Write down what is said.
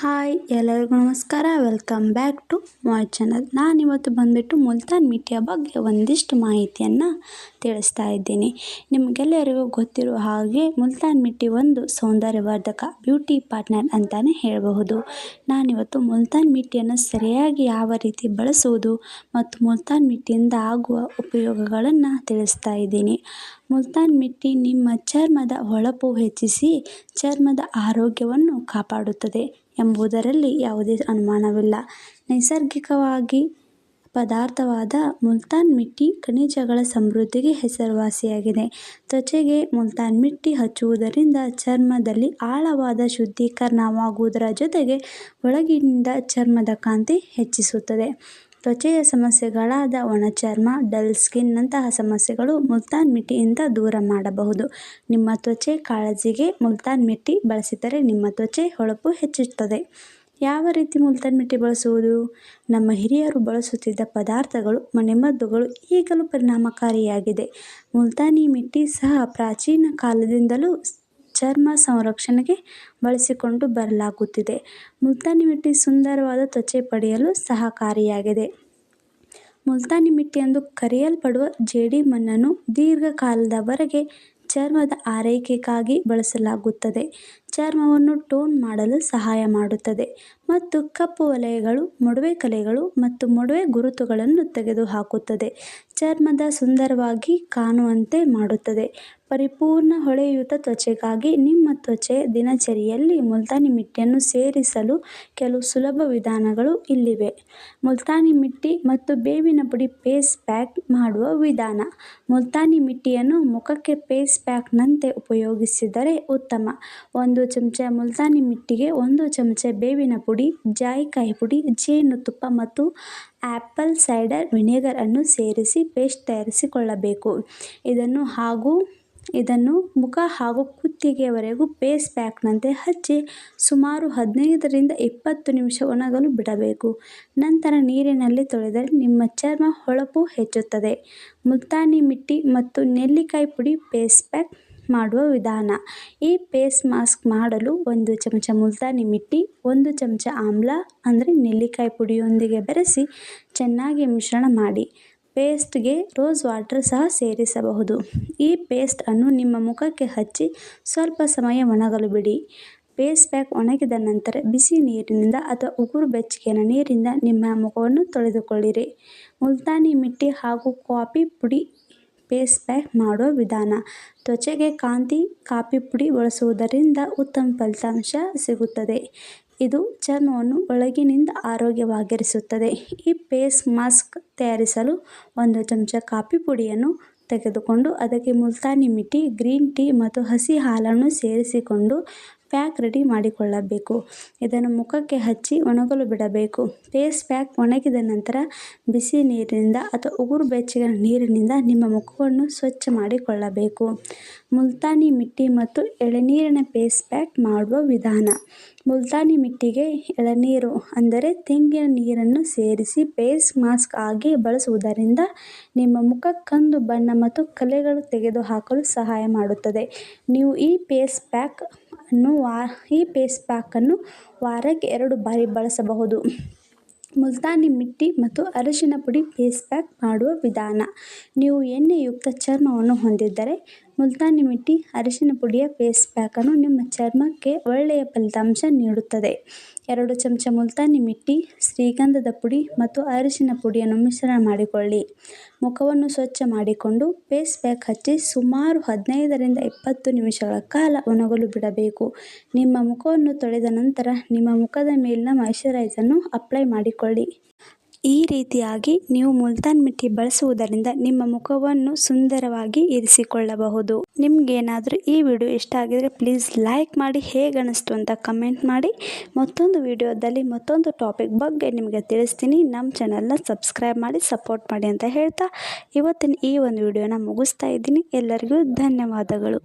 Hi, ಎಲ್ಲರಿಗೂ ನಮಸ್ಕಾರ. Welcome back to my channel ನಾನಿವತ್ತು ಬಂದುಬಿಟ್ಟು ಮುಲ್ತಾನ್ ಮಿಟ್ಟಿಯ ಬಗ್ಗೆ ಒಂದಿಷ್ಟು ಮಾಹಿತಿಯನ್ನು ತಿಳಿಸ್ತಾ ಇದ್ದೀನಿ. ನಿಮಗೆಲ್ಲರಿಗೂ ಗೊತ್ತಿರುವ ಹಾಗೆ ಮುಲ್ತಾನ್ ಮಿಟ್ಟಿ ಒಂದು ಸೌಂದರ್ಯವರ್ಧಕ ಬ್ಯೂಟಿ ಪಾರ್ಟ್ನರ್ ಅಂತಲೇ ಹೇಳಬಹುದು. ನಾನಿವತ್ತು ಮುಲ್ತಾನ್ ಮಿಟ್ಟಿಯನ್ನು ಸರಿಯಾಗಿ ಯಾವ ರೀತಿ ಬಳಸುವುದು ಮತ್ತು ಮುಲ್ತಾನ್ ಮಿಟ್ಟಿಯಿಂದ ಆಗುವ ಉಪಯೋಗಗಳನ್ನು ತಿಳಿಸ್ತಾ ಇದ್ದೀನಿ. ಮುಲ್ತಾನ್ ಮಿಟ್ಟಿ ನಿಮ್ಮ ಚರ್ಮದ ಹೊಳಪು ಹೆಚ್ಚಿಸಿ ಚರ್ಮದ ಆರೋಗ್ಯವನ್ನು ಕಾಪಾಡುತ್ತದೆ. ಎಂಬುದರಲ್ಲಿ ಯಾವುದೇ ಅನುಮಾನವಿಲ್ಲ. ನೈಸರ್ಗಿಕವಾಗಿ ಪದಾರ್ಥವಾದ ಮುಲ್ತಾನ್ ಮಿಟ್ಟಿ ಖನಿಜಗಳ ಸಮೃದ್ಧಿಗೆ ಹೆಸರುವಾಸಿಯಾಗಿದೆ. ತ್ವಚೆಗೆ ಮುಲ್ತಾನ್ ಮಿಟ್ಟಿ ಹಚ್ಚುವುದರಿಂದ ಚರ್ಮದಲ್ಲಿ ಆಳವಾದ ಶುದ್ಧೀಕರಣವಾಗುವುದರ ಜೊತೆಗೆ ಒಳಗಿನಿಂದ ಚರ್ಮದ ಕಾಂತಿ ಹೆಚ್ಚಿಸುತ್ತದೆ. ತ್ವಚೆಯ ಸಮಸ್ಯೆಗಳಾದ ಒಣಚರ್ಮ, ಡಲ್ ಸ್ಕಿನ್ನಂತಹ ಸಮಸ್ಯೆಗಳು ಮುಲ್ತಾನ್ ಮಿಟ್ಟಿಯಿಂದ ದೂರ ಮಾಡಬಹುದು. ನಿಮ್ಮ ತ್ವಚೆ ಕಾಳಜಿಗೆ ಮುಲ್ತಾನ್ ಮಿಟ್ಟಿ ಬಳಸಿದರೆ ನಿಮ್ಮ ತ್ವಚೆ ಹೊಳಪು ಹೆಚ್ಚುತ್ತದೆ. ಯಾವ ರೀತಿ ಮುಲ್ತಾನ್ ಮಿಟ್ಟಿ ಬಳಸುವುದು? ನಮ್ಮ ಹಿರಿಯರು ಬಳಸುತ್ತಿದ್ದ ಪದಾರ್ಥಗಳು, ಮನೆಮದ್ದುಗಳು ಈಗಲೂ ಪರಿಣಾಮಕಾರಿಯಾಗಿದೆ. ಮುಲ್ತಾನಿ ಮಿಟ್ಟಿ ಸಹ ಪ್ರಾಚೀನ ಕಾಲದಿಂದಲೂ ಚರ್ಮ ಸಂರಕ್ಷಣೆಗೆ ಬಳಸಿಕೊಂಡು ಬರಲಾಗುತ್ತಿದೆ. ಮುಲ್ತಾನಿ ಮಿಟ್ಟಿ ಸುಂದರವಾದ ತ್ವಚೆ ಪಡೆಯಲು ಸಹಕಾರಿಯಾಗಿದೆ. ಮುಲ್ತಾನಿ ಮಿಟ್ಟಿ ಎಂದು ಕರೆಯಲ್ಪಡುವ ಜೇಡಿ ಮಣ್ಣನ್ನು ದೀರ್ಘಕಾಲದವರೆಗೆ ಚರ್ಮದ ಆರೈಕೆಗಾಗಿ ಬಳಸಲಾಗುತ್ತದೆ. ಚರ್ಮವನ್ನು ಟೋನ್ ಮಾಡಲು ಸಹಾಯ ಮಾಡುತ್ತದೆ ಮತ್ತು ಕಪ್ಪು ವಲಯಗಳು, ಮೊಡವೆ ಕಲೆಗಳು ಮತ್ತು ಮೊಡವೆ ಗುರುತುಗಳನ್ನು ತೆಗೆದುಹಾಕುತ್ತದೆ. ಚರ್ಮದ ಸುಂದರವಾಗಿ ಕಾಣುವಂತೆ ಮಾಡುತ್ತದೆ. ಪರಿಪೂರ್ಣ ಹೊಳೆಯುತ ತ್ವಚೆಗಾಗಿ ನಿಮ್ಮ ತ್ವಚೆ ದಿನಚರಿಯಲ್ಲಿ ಮುಲ್ತಾನಿ ಮಿಟ್ಟಿಯನ್ನು ಸೇರಿಸಲು ಕೆಲವು ಸುಲಭ ವಿಧಾನಗಳು ಇಲ್ಲಿವೆ. ಮುಲ್ತಾನಿ ಮಿಟ್ಟಿ ಮತ್ತು ಬೇವಿನ ಪುಡಿ ಪೇಸ್ ಪ್ಯಾಕ್ ಮಾಡುವ ವಿಧಾನ. ಮುಲ್ತಾನಿ ಮಿಟ್ಟಿಯನ್ನು ಮುಖಕ್ಕೆ ಪೇಸ್ ಪ್ಯಾಕ್ನಂತೆ ಉಪಯೋಗಿಸಿದರೆ ಉತ್ತಮ. ಒಂದು ಚಮಚ ಮುಲ್ತಾನಿ ಮಿಟ್ಟಿಗೆ ಒಂದು ಚಮಚ ಬೇವಿನ ಪುಡಿ, ಜಾಯಿಕಾಯಿ ಪುಡಿ ಜೇನುತುಪ್ಪ ಮತ್ತು ಆ್ಯಪಲ್ ಸೈಡರ್, ವಿನೆಗರ್ ಅನ್ನು ಸೇರಿಸಿ ಪೇಸ್ಟ್ ತಯಾರಿಸಿಕೊಳ್ಳಬೇಕು. ಇದನ್ನು ಹಾಗೂ, ಇದನ್ನು ಮುಖ ಹಾಗೂ ಕುತ್ತಿಗೆಯವರೆಗೂ ಪೇಸ್ ಪ್ಯಾಕ್ನಂತೆ ಹಚ್ಚಿ ಸುಮಾರು ಹದಿನೈದರಿಂದ ಇಪ್ಪತ್ತು ನಿಮಿಷ ಒಣಗಲು ಬಿಡಬೇಕು. ನಂತರ ನೀರಿನಲ್ಲಿ ತೊಳೆದರೆ ನಿಮ್ಮ ಚರ್ಮ ಹೊಳಪು ಹೆಚ್ಚುತ್ತದೆ. ಮುಲ್ತಾನಿ ಮಿಟ್ಟಿ ಮತ್ತು ನೆಲ್ಲಿಕಾಯಿ ಪುಡಿ ಪೇಸ್ ಪ್ಯಾಕ್ ಮಾಡುವ ವಿಧಾನ. ಈ ಪೇಸ್ಟ್ ಮಾಸ್ಕ್ ಮಾಡಲು ಒಂದು ಚಮಚ ಮುಲ್ತಾನಿ ಮಿಟ್ಟಿ, ಒಂದು ಚಮಚ ಆಮ್ಲ, ಅಂದರೆ ನೆಲ್ಲಿಕಾಯಿ ಪುಡಿಯೊಂದಿಗೆ ಬೆರೆಸಿ ಚೆನ್ನಾಗಿ ಮಿಶ್ರಣ ಮಾಡಿ. ಪೇಸ್ಟ್ಗೆ ರೋಸ್ ವಾಟರ್ ಸಹ ಸೇರಿಸಬಹುದು. ಈ ಪೇಸ್ಟ್ ಅನ್ನು ನಿಮ್ಮ ಮುಖಕ್ಕೆ ಹಚ್ಚಿ ಸ್ವಲ್ಪ ಸಮಯ ಒಣಗಲು ಬಿಡಿ. ಪೇಸ್ ಪ್ಯಾಕ್ ಒಣಗಿದ ನಂತರ ಬಿಸಿ ನೀರಿನಿಂದ ಅಥವಾ ಉಗುರು ಬೆಚ್ಚಗಿನ ನೀರಿಂದ ನಿಮ್ಮ ಮುಖವನ್ನು ತೊಳೆದುಕೊಳ್ಳಿರಿ. ಮುಲ್ತಾನಿ ಮಿಟ್ಟಿ ಹಾಗೂ ಕಾಫಿ ಪುಡಿ ಫೇಸ್ ಪ್ಯಾಕ್ ಮಾಡುವ ವಿಧಾನ. ತ್ವಚೆಗೆ ಕಾಂತಿ, ಕಾಫಿ ಪುಡಿ ಬಳಸುವುದರಿಂದ ಉತ್ತಮ ಫಲಿತಾಂಶ ಸಿಗುತ್ತದೆ. ಇದು ಚರ್ಮವನ್ನು ಒಳಗಿನಿಂದ ಆರೋಗ್ಯವಾಗಿರಿಸುತ್ತದೆ. ಈ ಫೇಸ್ ಮಾಸ್ಕ್ ತಯಾರಿಸಲು ಒಂದು ಚಮಚ ಕಾಫಿ ಪುಡಿಯನ್ನು ತೆಗೆದುಕೊಂಡು ಅದಕ್ಕೆ ಮುಲ್ತಾನಿ ಮಿಟ್ಟಿ ಗ್ರೀನ್ ಟೀ ಮತ್ತು ಹಸಿ ಹಾಲನ್ನು ಸೇರಿಸಿಕೊಂಡು ಪ್ಯಾಕ್ ರೆಡಿ ಮಾಡಿಕೊಳ್ಳಬೇಕು. ಇದನ್ನು ಮುಖಕ್ಕೆ ಹಚ್ಚಿ ಒಣಗಲು ಬಿಡಬೇಕು. ಫೇಸ್ ಪ್ಯಾಕ್ ಒಣಗಿದ ನಂತರ ಬಿಸಿ ನೀರಿನಿಂದ ಅಥವಾ ಉಗುರು ಬೆಚ್ಚಗಿನ ನೀರಿನಿಂದ ನಿಮ್ಮ ಮುಖವನ್ನು ಸ್ವಚ್ಛ ಮಾಡಿಕೊಳ್ಳಬೇಕು. ಮುಲ್ತಾನಿ ಮಿಟ್ಟಿ ಮತ್ತು ಎಳನೀರಿನ ಫೇಸ್ ಪ್ಯಾಕ್ ಮಾಡುವ ವಿಧಾನ. ಮುಲ್ತಾನಿ ಮಿಟ್ಟಿಗೆ ಎಳನೀರು, ಅಂದರೆ ತೆಂಗಿನ ನೀರನ್ನು ಸೇರಿಸಿ ಫೇಸ್ ಮಾಸ್ಕ್ ಆಗಿ ಬಳಸುವುದರಿಂದ ನಿಮ್ಮ ಮುಖ ಕಂದು ಬಣ್ಣ ಮತ್ತು ಕಲೆಗಳು ತೆಗೆದುಹಾಕಲು ಸಹಾಯ ಮಾಡುತ್ತದೆ. ನೀವು ಈ ಫೇಸ್ ಪ್ಯಾಕ್ ಅನ್ನು ವಾ ಈ ಫೇಸ್ ಪ್ಯಾಕನ್ನು ವಾರಕ್ಕೆ ಎರಡು ಬಾರಿ ಬಳಸಬಹುದು. ಮುಲ್ತಾನಿ ಮಿಟ್ಟಿ ಮತ್ತು ಅರಿಶಿನ ಪುಡಿ ಫೇಸ್ ಪ್ಯಾಕ್ ಮಾಡುವ ವಿಧಾನ. ನೀವು ಎಣ್ಣೆಯುಕ್ತ ಚರ್ಮವನ್ನು ಹೊಂದಿದ್ದರೆ ಮುಲ್ತಾನಿ ಮಿಟ್ಟಿ ಅರಿಶಿನ ಪುಡಿಯ ಫೇಸ್ ಪ್ಯಾಕನ್ನು ನಿಮ್ಮ ಚರ್ಮಕ್ಕೆ ಒಳ್ಳೆಯ ಫಲಿತಾಂಶ ನೀಡುತ್ತದೆ. ಎರಡು ಚಮಚ ಮುಲ್ತಾನಿ ಮಿಟ್ಟಿ, ಶ್ರೀಗಂಧದ ಪುಡಿ ಮತ್ತು ಅರಿಶಿನ ಪುಡಿಯನ್ನು ಮಿಶ್ರಣ ಮಾಡಿಕೊಳ್ಳಿ. ಮುಖವನ್ನು ಸ್ವಚ್ಛ ಮಾಡಿಕೊಂಡು ಫೇಸ್ ಪ್ಯಾಕ್ ಹಚ್ಚಿ ಸುಮಾರು ಹದಿನೈದರಿಂದ ಇಪ್ಪತ್ತು ನಿಮಿಷಗಳ ಕಾಲ ಒಣಗಲು ಬಿಡಬೇಕು. ನಿಮ್ಮ ಮುಖವನ್ನು ತೊಳೆದ ನಂತರ ನಿಮ್ಮ ಮುಖದ ಮೇಲಿನ ಮಾಯಿಶ್ಚರೈಸನ್ನು ಅಪ್ಲೈ ಮಾಡಿಕೊಳ್ಳಿ. ಈ ರೀತಿಯಾಗಿ ನೀವು ಮುಲ್ತಾನ್ ಮಿಟ್ಟಿ ಬಳಸುವುದರಿಂದ ನಿಮ್ಮ ಮುಖವನ್ನು ಸುಂದರವಾಗಿ ಇರಿಸಿಕೊಳ್ಳಬಹುದು. ನಿಮಗೇನಾದರೂ ಈ ವಿಡಿಯೋ ಇಷ್ಟ ಆಗಿದ್ರೆ ಪ್ಲೀಸ್ ಲೈಕ್ ಮಾಡಿ, ಹೇಗೆ ಅನಿಸ್ತು ಅಂತ ಕಮೆಂಟ್ ಮಾಡಿ. ಮತ್ತೊಂದು ವಿಡಿಯೋದಲ್ಲಿ ಮತ್ತೊಂದು ಟಾಪಿಕ್ ಬಗ್ಗೆ ನಿಮಗೆ ತಿಳಿಸ್ತೀನಿ. ನಮ್ಮ ಚಾನಲ್ನ ಸಬ್ಸ್ಕ್ರೈಬ್ ಮಾಡಿ ಸಪೋರ್ಟ್ ಮಾಡಿ ಅಂತ ಹೇಳ್ತಾ ಇವತ್ತಿನ ಈ ಒಂದು ವಿಡಿಯೋನ ಮುಗಿಸ್ತಾ ಇದ್ದೀನಿ. ಎಲ್ಲರಿಗೂ ಧನ್ಯವಾದಗಳು.